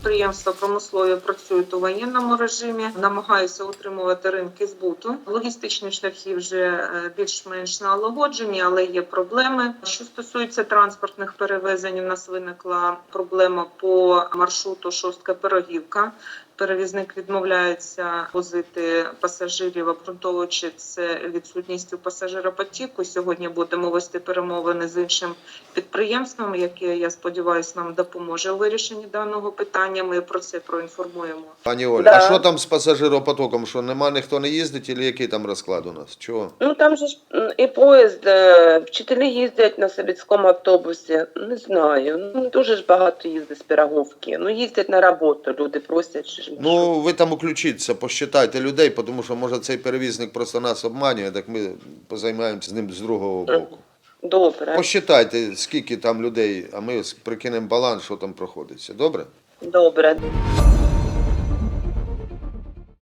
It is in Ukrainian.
підприємства промислові працюють у воєнному режимі, намагаються утримувати ринки збуту. Логістичні шляхи вже е, більш-менш налагоджені, але є проблеми. Що стосується транспортних перевезень, у нас виникла проблема по маршруту Шостка Пирогівка. Перевізник відмовляється возити пасажирів, обґрунтовуючи це відсутністю пасажиропотіку. Сьогодні будемо вести перемовини з іншим підприємством, яке я сподіваюся нам допоможе у вирішенні даного питання. Ми про це проінформуємо. Пані Оля, Да. а що там з пасажиропотоком? Що нема ніхто не їздить, і який там розклад у нас? Чого? Ну там же ж і поїзд, е, вчителі їздять на Сибіцькому автобусі. Не знаю. Ну дуже ж багато їздить з Піроговки. Ну їздять на роботу, люди просять. Ну, ви там уключіться, посчитайте людей, тому що може цей перевізник просто нас обманює, так ми позаймаємося з ним з другого боку. добре, Посчитайте, скільки там людей, а ми прикинемо баланс, що там проходиться. Добре? добре.